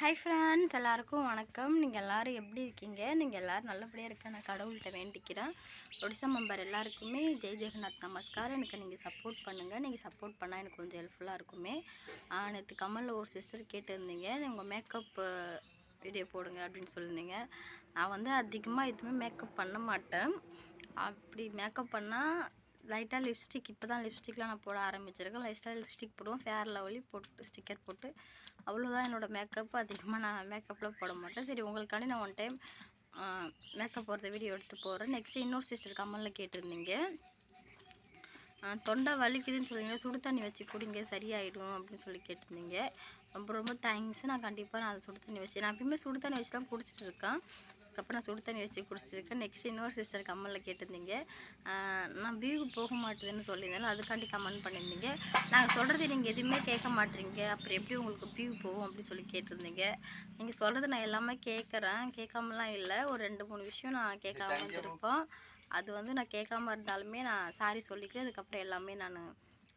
Hi friends எல்லாருக்கும் வணக்கம். நீங்கள் எல்லோரும் எப்படி இருக்கீங்க? நீங்கள் எல்லோரும் நல்லபடியாக இருக்க நான் கடவுள்கிட்ட வேண்டிக்கிறேன். ஒடிசா மெம்பர் எல்லாருக்குமே ஜெய் ஜெகநாத் நமஸ்கார் எனக்கு நீங்கள் சப்போர்ட் பண்ணுங்கள் நீங்கள் சப்போர்ட் பண்ணால் எனக்கு கொஞ்சம் ஹெல்ப்ஃபுல்லாக இருக்குமே. நேற்று கமலில் ஒரு சிஸ்டர் கேட்டிருந்தீங்க. உங்கள் மேக்கப் வீடியோ போடுங்க அப்படின்னு சொல்லியிருந்தீங்க நான் வந்து அதிகமாக எதுவுமே மேக்கப் பண்ண மாட்டேன். அப்படி மேக்கப் பண்ணால் லைட்டாக லிப்ஸ்டிக் இப்போ தான் லிப்ஸ்டிக்லாம் நான் போட ஆரம்பிச்சிருக்கேன். லைட்டாக லிப்ஸ்டிக் போடுவோம் ஃபேர் லவ்லி போட்டு ஸ்டிக்கர் போட்டு. அவ்வளோதான் என்னோடய மேக்கப் அதிகமாக நான் மேக்கப்லாம் போட மாட்டேன். சரி உங்களுக்காண்டி நான் ஒன் டைம் மேக்கப் போடுற வீடியோ எடுத்து போகிறேன் நெக்ஸ்ட்டு இன்னொரு சிஸ்டர் கமலில் கேட்டிருந்தீங்க. தொண்டை வலிக்குதுன்னு சொல்லுங்க சுடு தண்ணி வச்சு குடிங்க சரியாயிடும் அப்படின்னு சொல்லி கேட்டிருந்தீங்க. ரொம்ப ரொம்ப தேங்க்ஸ் நான் கண்டிப்பாக நான் அதை சுடு தண்ணி வச்சு நான் எப்பயுமே சுடு தண்ணி வச்சு தான் குடிச்சிட்டு இருக்கேன். அதுக்கப்புறம் நான் சுடு தண்ணி வச்சு குடிச்சிருக்கேன். நெக்ஸ்ட் இன்னொரு சிஸ்டர் கம்மலில் கேட்டிருந்தீங்க. நான் வியூ போக மாட்டேதுன்னு சொல்லியிருந்தேன் அதுக்காண்டி கமெண்ட் பண்ணியிருந்தீங்க. நாங்கள் சொல்கிறது நீங்கள் எதுவுமே கேட்க மாட்டீங்க. அப்புறம் எப்படி உங்களுக்கு வியூ போகும் அப்படின்னு சொல்லி கேட்டிருந்தீங்க. நீங்கள் சொல்கிறது நான் எல்லாமே கேட்குறேன். கேட்காமலாம் இல்லை. ஒரு ரெண்டு மூணு விஷயம் நான் கேட்காம இருந்திருப்போம். அது வந்து நான் கேட்காம இருந்தாலுமே நான் சாரி சொல்லிக்கிறேன். அதுக்கப்புறம் எல்லாமே நான்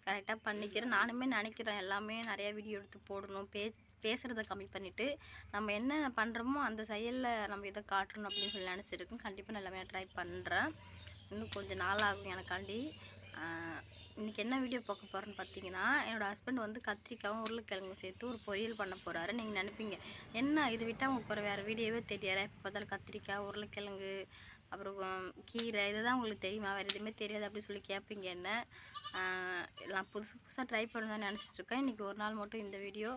கரெக்டாக பண்ணிக்கிறேன். நானுமே நினைக்கிறேன். எல்லாமே நிறையா வீடியோ எடுத்து போடணும். பே பேசுகிறத கம்மி பண்ணிவிட்டு நம்ம என்ன பண்ணுறோமோ அந்த செயலில் நம்ம இதை காட்டணும் அப்படின்னு சொல்லி நினச்சிருக்கோம் கண்டிப்பாக நான் எல்லாமே ட்ரை பண்ணுறேன் இன்னும் கொஞ்சம் நாள் ஆகும் எனக்காண்டி. இன்றைக்கி என்ன வீடியோ பார்க்க போகிறேன்னு பார்த்தீங்கன்னா என்னோடய ஹஸ்பண்ட் வந்து கத்திரிக்காவும் உருளைக்கிழங்கு சேர்த்து ஒரு பொரியல் பண்ண போகிறாரு நீங்கள் நினைப்பீங்க என்ன இது விட்டால் உங்களுக்கு ஒரு வேறு வீடியோவே தெரியாது? இப்போ பார்த்தாலும் கத்திரிக்காய் உருளைக்கிழங்கு அப்புறம் கீரை இதுதான் உங்களுக்கு தெரியுமா? வேறு எதுவுமே தெரியாது அப்படின்னு சொல்லி கேட்பீங்க என்ன? நான் புதுசு புதுசாக ட்ரை பண்ணதான் நினச்சிட்ருக்கேன் இன்றைக்கி ஒரு நாள் மட்டும் இந்த வீடியோ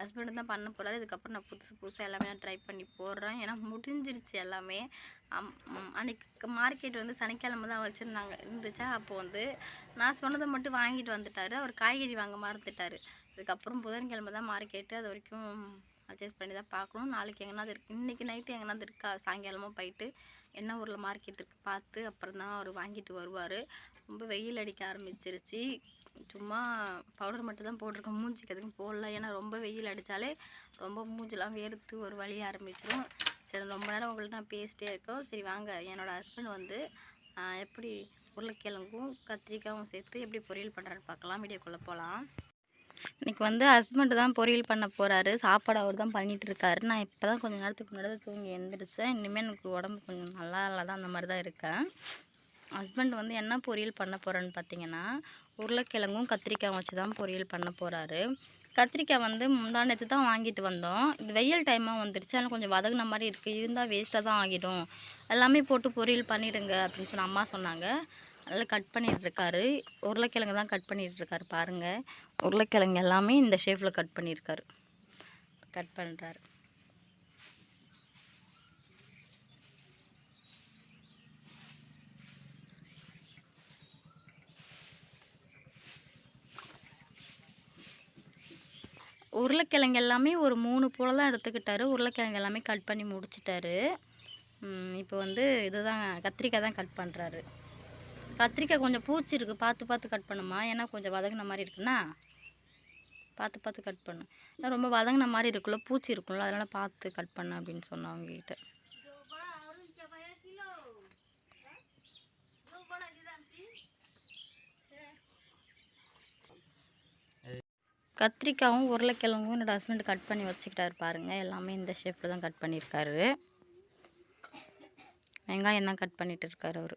ஹஸ்பண்டு தான் பண்ண போகிறாரு இதுக்கப்புறம் நான் புதுசு புதுசாக எல்லாமே நான் ட்ரை பண்ணி போடுறேன். ஏன்னா முடிஞ்சிருச்சு எல்லாமே. அன்றைக்கி மார்க்கெட் வந்து சனிக்கிழமை தான் வச்சுருந்தாங்க இருந்துச்சா? அப்போது வந்து நான் சொன்னதை மட்டும் வாங்கிட்டு வந்துட்டார். அவர் காய்கறி வாங்க மறந்துட்டார். இதுக்கப்புறம் புதன்கிழமை தான் மார்க்கெட்டு அது வரைக்கும் அட்ஜஸ்ட் பண்ணி தான் பார்க்கணும். நாளைக்கு எங்கேனாவது இருக்கு இன்றைக்கி நைட்டு எங்கேனாவது இருக்கா? சாயங்காலமாக போயிட்டு என்ன ஊரில் மார்க்கெட் இருக்குது பார்த்து அப்புறம் தான் அவர் வாங்கிட்டு வருவார். ரொம்ப வெயில் அடிக்க ஆரம்பிச்சிருச்சு. சும்மா பவுடர் மட்டும் தான் போட்டிருக்கோம். மூஞ்சிக்கு எதுவும் போடல. ஏன்னா ரொம்ப வெயில் அடித்தாலே ரொம்ப மூஞ்செலாம் வேர்த்து ஒரு வழி ஆரம்பிச்சிடும் சரி ரொம்ப நேரம் உங்கள்கிட்ட நான் பேசிட்டே இருக்கோம். சரி வாங்க. என்னோடய ஹஸ்பண்ட் வந்து எப்படி உருளைக்கிழங்கும் கத்திரிக்காயும் சேர்த்து எப்படி பொரியல் பண்ணுறான்னு பார்க்கலாம். வீடியோக்குள்ளே போகலாம் இன்றைக்கி வந்து ஹஸ்பண்டு தான் பொரியல் பண்ண போகிறாரு சாப்பாடு அவர் தான் பண்ணிகிட்டு இருக்காரு. நான் இப்போ தான் கொஞ்சம் நேரத்துக்கு முன்னாடி தூங்கி எழுந்திரிச்சேன் இனிமேல் எனக்கு உடம்பு கொஞ்சம் நல்லா இல்லை தான் அந்த மாதிரி தான் இருக்கேன். ஹஸ்பண்ட் வந்து என்ன பொரியல் பண்ண போகிறேன்னு பார்த்தீங்கன்னா உருளைக்கிழங்கும் கத்திரிக்காய் வச்சு தான் பொரியல் பண்ண போகிறாரு கத்திரிக்காய் வந்து முந்தானத்து தான் வாங்கிட்டு வந்தோம். இது வெயில் டைமாக வந்துருச்சு. ஆனால் கொஞ்சம் வதங்கின மாதிரி இருக்குது இருந்தால் வேஸ்ட்டாக தான் ஆகிடும். எல்லாமே போட்டு பொரியல் பண்ணிவிடுங்க அப்படின்னு சொல்லி அம்மா சொன்னாங்க. நல்லா கட் பண்ணிகிட்ருக்காரு உருளைக்கிழங்கு தான் கட் பண்ணிகிட்ருக்காரு பாருங்கள் உருளைக்கிழங்கு எல்லாமே இந்த ஷேப்பில் கட் பண்ணியிருக்காரு கட் பண்ணுறாரு உருளைக்கிழங்கு எல்லாமே ஒரு மூணு போல் தான் எடுத்துக்கிட்டாரு. உருளைக்கிழங்கு எல்லாமே கட் பண்ணி முடிச்சிட்டாரு. இப்போ வந்து இதுதான் கத்திரிக்காய் தான் கட் பண்ணுறாரு கத்திரிக்காய் கொஞ்சம் பூச்சி இருக்குது பார்த்து பார்த்து கட் பண்ணுமா ஏன்னா கொஞ்சம் வதங்கின மாதிரி இருக்குண்ணா பார்த்து பார்த்து கட் பண்ணு. ரொம்ப வதங்கின மாதிரி இருக்குல்ல பூச்சி இருக்கும்ல அதனால் பார்த்து கட் பண்ண அப்படின்னு சொன்னேன் அவங்ககிட்ட. கத்திரிக்காயும் உருளைக்கிழங்கும் என்னோடய ஹஸ்பண்ட் கட் பண்ணி வச்சுக்கிட்டாரு பாருங்கள் எல்லாமே இந்த ஷேப்பில் தான் கட் பண்ணியிருக்காரு. வெங்காயம் தான் கட் பண்ணிகிட்டு இருக்காரு அவர்.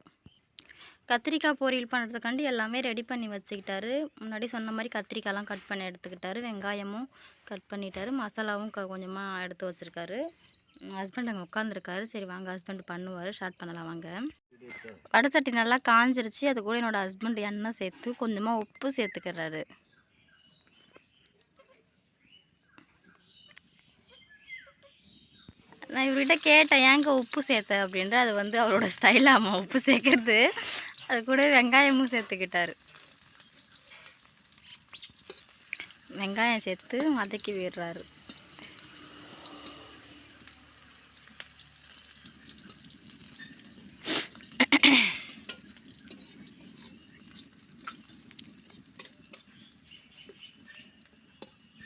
கத்திரிக்காய் பொரியல் பண்ணுறதுக்காண்டி எல்லாமே ரெடி பண்ணி வச்சுக்கிட்டாரு. முன்னாடி சொன்ன மாதிரி கத்திரிக்காயெலாம் கட் பண்ணி எடுத்துக்கிட்டாரு. வெங்காயமும் கட் பண்ணிட்டாரு. மசாலாவும் கொஞ்சமாக எடுத்து வச்சுருக்காரு. ஹஸ்பண்ட் அங்கே உட்காந்துருக்காரு சரி வாங்க ஹஸ்பண்ட் பண்ணுவார். ஸ்டார்ட் பண்ணலாம் வாங்க. வடை நல்லா காஞ்சிருச்சு. அது கூட என்னோடய ஹஸ்பண்ட் எண்ணெய் சேர்த்து கொஞ்சமாக உப்பு சேர்த்துக்கிறாரு. நான் இவர்கிட்ட கேட்டேன் ஏங்க உப்பு சேர்த்த? அப்படின்ற. அது வந்து அவரோட ஸ்டைலாமா உப்பு சேர்க்கறது. அது கூட வெங்காயமும் சேர்த்துக்கிட்டாரு. வெங்காயம் சேர்த்து வதக்கி விடுறாரு.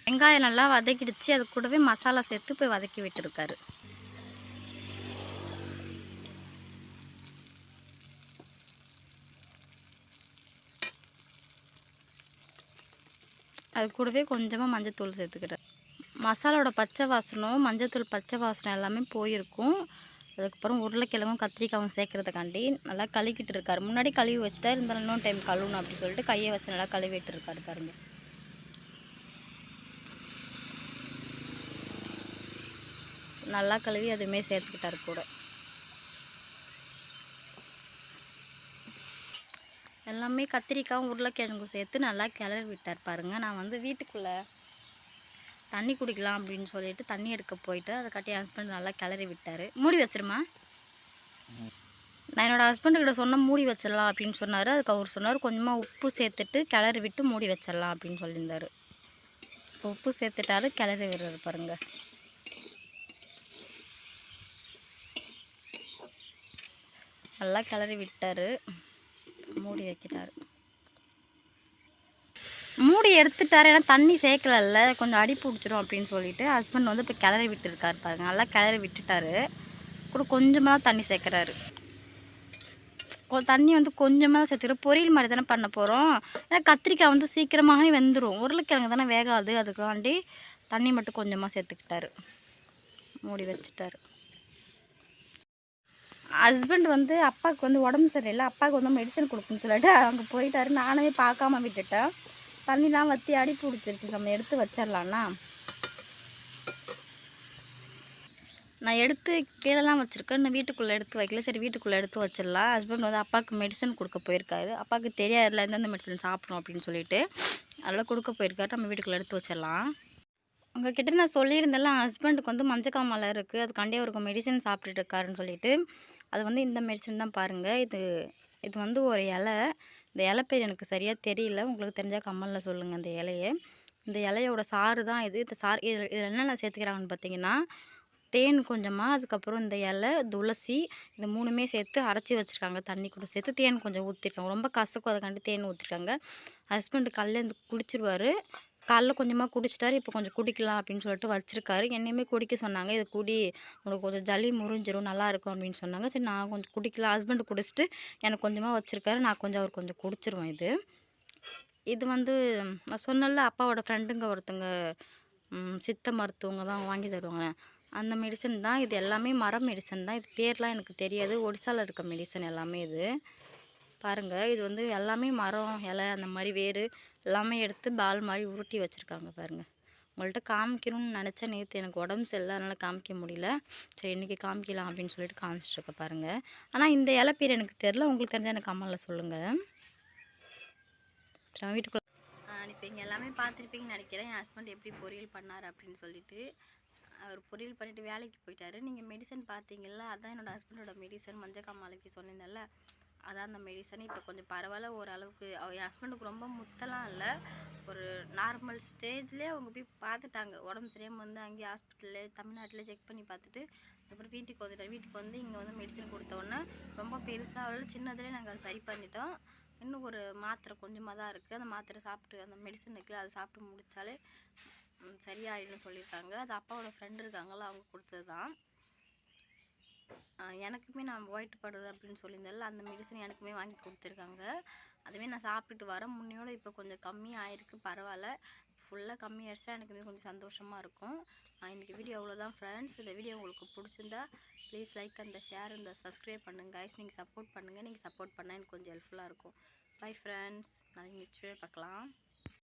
வெங்காயம் நல்லா வதக்கிடுச்சு. அது கூடவே மசாலா சேர்த்து போய் வதக்கி விட்டுருக்காரு. அது கூடவே கொஞ்சமாக மஞ்சத்தூள் சேர்த்துக்கிறேன் மசாலோட பச்சை வாசனம் மஞ்சத்தூள் பச்சை வாசனம் எல்லாமே போயிருக்கும். அதுக்கப்புறம் உருளைக்கிழங்கும் கத்திரிக்காயும் சேர்க்கறதுக்காண்டி நல்லா கழுவிக்கிட்டு இருக்காரு. முன்னாடி கழுவி வச்சுட்டா இருந்தாலும் இன்னொரு டைம் கழுவணும் அப்படின்னு சொல்லிட்டு கையை வச்சு நல்லா கழுவிட்டு இருக்காரு பாருங்க. நல்லா கழுவி அதுவுமே சேர்த்துக்கிட்டாரு கூட. எல்லாமே கத்திரிக்காயும் உருளைக்கிழங்கும் சேர்த்து நல்லா கிளறி விட்டார். பாருங்கள் நான் வந்து வீட்டுக்குள்ளே தண்ணி குடிக்கலாம் அப்படின்னு சொல்லிட்டு தண்ணி எடுக்க போயிட்டு அதை கட்டி என் ஹஸ்பண்ட் நல்லா கிளறி விட்டார். மூடி வச்சிருமா? நான் என்னோடய ஹஸ்பண்டுக்கிட்ட சொன்ன மூடி வச்சிடலாம் அப்படின்னு சொன்னார். அதுக்கு அவர் சொன்னார் கொஞ்சமாக உப்பு சேர்த்துட்டு கிளறி விட்டு மூடி வச்சிடலாம் அப்படின்னு சொல்லியிருந்தார். இப்போ உப்பு சேர்த்துட்டாரு கிளறி விடுறது பாருங்கள் நல்லா கிளறி விட்டார். மூடி வைக்கிறார் மூடி எடுத்துட்டார் ஏன்னா தண்ணி சேர்க்கலல்ல கொஞ்சம் அடி பிடிச்சிரும் அப்படின்னு சொல்லிட்டு ஹஸ்பண்ட் வந்து இப்போ கிளறி விட்டுருக்காரு பாருங்க. நல்லா கிளறி விட்டுட்டாரு. கூட கொஞ்சமாக தான் தண்ணி சேர்க்குறாரு. தண்ணி வந்து கொஞ்சமாக தான் சேர்த்துக்கிறோம் பொரியல் மாதிரி தானே பண்ண போகிறோம் ஏன்னா கத்திரிக்காய் வந்து சீக்கிரமாகவே வெந்துடும் உருளைக்கிழங்கு தானே வேகாது. அதுக்காண்டி தண்ணி மட்டும் கொஞ்சமாக சேர்த்துக்கிட்டாரு. மூடி வச்சுட்டாரு. ஹஸ்பண்ட் வந்து அப்பாவுக்கு வந்து உடம்பு சரியில்லை அப்பாவுக்கு வந்து மெடிசன் கொடுக்குன்னு சொல்லிட்டு அங்கே போயிட்டாரு. நானே பார்க்காம விட்டுட்டேன். தண்ணிலாம் வற்றி அடி பிடிச்சிருச்சு நம்ம எடுத்து வச்சிடலாம்னா? நான் எடுத்து கீழெலாம் வச்சுருக்கேன். இன்னும் வீட்டுக்குள்ளே எடுத்து வைக்கல. சரி வீட்டுக்குள்ளே எடுத்து வச்சிடலாம். ஹஸ்பண்ட் வந்து அப்பாவுக்கு மெடிசன் கொடுக்க போயிருக்காரு. அப்பாவுக்கு தெரியாதுல எந்தெந்த மெடிசன் சாப்பிடணும் அப்படின்னு சொல்லிட்டு. அதெல்லாம் கொடுக்க போயிருக்காரு. நம்ம வீட்டுக்குள்ளே எடுத்து வச்சிடலாம். உங்ககிட்ட நான் சொல்லியிருந்தேன்ல ஹஸ்பண்டுக்கு வந்து மஞ்சக்காமலை இருக்குது அதுக்காண்டே அவருக்கு மெடிசன் சாப்பிட்டுட்டு இருக்காருன்னு சொல்லிட்டு. அது வந்து இந்த மெடிசன் தான் பாருங்கள் இது இது வந்து ஒரு இலை. இந்த இலை பேர் எனக்கு சரியாக தெரியல. உங்களுக்கு தெரிஞ்சால் கம்மலில் சொல்லுங்கள் அந்த இலையை. இந்த இலையோட சாறு தான் இது. இந்த சாறு இதில் இதில் என்னென்ன சேர்த்துக்கிறாங்கன்னு பார்த்தீங்கன்னா தேன் கொஞ்சமாக அதுக்கப்புறம் இந்த இலை துளசி இது மூணுமே சேர்த்து அரைச்சி வச்சுருக்காங்க. தண்ணி கூட சேர்த்து தேன் கொஞ்சம் ஊற்றிருக்காங்க ரொம்ப கசக்கும் அதுக்காண்டி தேன் ஊற்றிருக்காங்க ஹஸ்பண்டு கல்லேருந்து இந்த குடிச்சிருவாரு காலைல கொஞ்சமாக குடிச்சிட்டாரு. இப்போ கொஞ்சம் குடிக்கலாம் அப்படின்னு சொல்லிட்டு வச்சுருக்காரு. என்னையுமே குடிக்க சொன்னாங்க. இது குடி. உனக்கு கொஞ்சம் ஜலி முறிஞ்சிரும். நல்லாயிருக்கும் அப்படின்னு சொன்னாங்க. சரி நான் கொஞ்சம் குடிக்கலாம். ஹஸ்பண்ட் குடிச்சிட்டு எனக்கு கொஞ்சமாக வச்சுருக்காரு. நான் கொஞ்சம் அவர் கொஞ்சம் குடிச்சிருவேன் இது. இது வந்து நான் சொன்னல அப்பாவோட ஃப்ரெண்டுங்க ஒருத்தங்க சித்த மருத்துவங்க தான் வாங்கி தருவாங்க. அந்த மெடிசன் தான். இது எல்லாமே மரம் மெடிசன் தான். இது பேர்லாம் எனக்கு தெரியாது. ஒடிசாவில் இருக்க மெடிசன் எல்லாமே இது. பாருங்கள் இது வந்து எல்லாமே மரம் இலை அந்த மாதிரி வேர் எல்லாமே எடுத்து பால் மாதிரி உருட்டி வச்சுருக்காங்க பாருங்கள் உங்கள்கிட்ட காமிக்கணும்னு நினச்சேன் நேற்று எனக்கு உடம்பு சரியில்லை அதனால் காமிக்க முடியல. சரி இன்றைக்கி காமிக்கலாம் அப்படின்னு சொல்லிட்டு காமிச்சிட்ருக்க பாருங்கள் ஆனால் இந்த இலை பேர் எனக்கு தெரில உங்களுக்கு தெரிஞ்சால் எனக்கு கம்மலில் சொல்லுங்கள் சரி வீட்டுக்குள்ளே இப்போ இங்கே எல்லாமே பார்த்துருப்பீங்கன்னு நினைக்கிறேன். என் ஹஸ்பண்ட் எப்படி பொரியல் பண்ணார் அப்படின்னு சொல்லிட்டு. அவர் பொரியல் பண்ணிவிட்டு வேலைக்கு போயிட்டாரு. நீங்கள் மெடிசன் பார்த்தீங்கல்ல அதான் என்னோடய ஹஸ்பண்டோட மெடிசன் மஞ்சக்காமாலைக்கு சொன்னிருந்தேன்ல அதான் அந்த மெடிசன் இப்போ கொஞ்சம் பரவாயில்ல ஓரளவுக்கு. அவ என் ஹஸ்பண்டுக்கு ரொம்ப முத்தலாம் இல்லை. ஒரு நார்மல் ஸ்டேஜ்லேயே அவங்க போய் பார்த்துட்டாங்க. உடம்பு சரியாமல் வந்து அங்கேயே ஹாஸ்பிட்டலில் தமிழ்நாட்டில் செக் பண்ணி பார்த்துட்டு அப்புறம் வீட்டுக்கு வந்துட்டார் வீட்டுக்கு வந்து இங்கே வந்து மெடிசன் கொடுத்த ரொம்ப பெருசாக அவ்வளோ சின்னதுலேயே நாங்கள் அதை சரி பண்ணிட்டோம். இன்னும் ஒரு மாத்திரை கொஞ்சமாக தான் இருக்குது அந்த மாத்திரை சாப்பிட்டு அந்த மெடிசன் இருக்குல்ல அதை சாப்பிட்டு முடித்தாலே சரியாயிடும்னு சொல்லியிருக்காங்க. அது அப்பாவோட ஃப்ரெண்டு இருக்காங்களோ அவங்க கொடுத்தது தான் எனக்குமே நான் ஒயிட் படுது அப்படின்னு சொல்லியிருந்தேன்ல அந்த மெடிசன் எனக்குமே வாங்கி கொடுத்துருக்காங்க. அதுவே நான் சாப்பிட்டுட்டு வரேன் முன்னையோட இப்போ கொஞ்சம் கம்மி ஆயிருக்கு பரவாயில்ல. ஃபுல்லாக கம்மி ஆயிடுச்சா எனக்குமே கொஞ்சம் சந்தோஷமாக இருக்கும். இன்றைக்கி வீடியோ அவ்வளோதான் ஃப்ரெண்ட்ஸ் இந்த வீடியோ உங்களுக்கு பிடிச்சிருந்தா ப்ளீஸ் லைக் அந்த ஷேர் இந்த சப்ஸ்கிரைப் பண்ணுங்கள் கைஸ் நீங்கள் சப்போர்ட் பண்ணுங்கள் நீங்கள் சப்போர்ட் பண்ணால் எனக்கு கொஞ்சம் ஹெல்ப்ஃபுல்லாக இருக்கும். பை ஃப்ரெண்ட்ஸ் நாளைக்கு நெக்ஸ்ட் வீடியோ பார்க்கலாம்.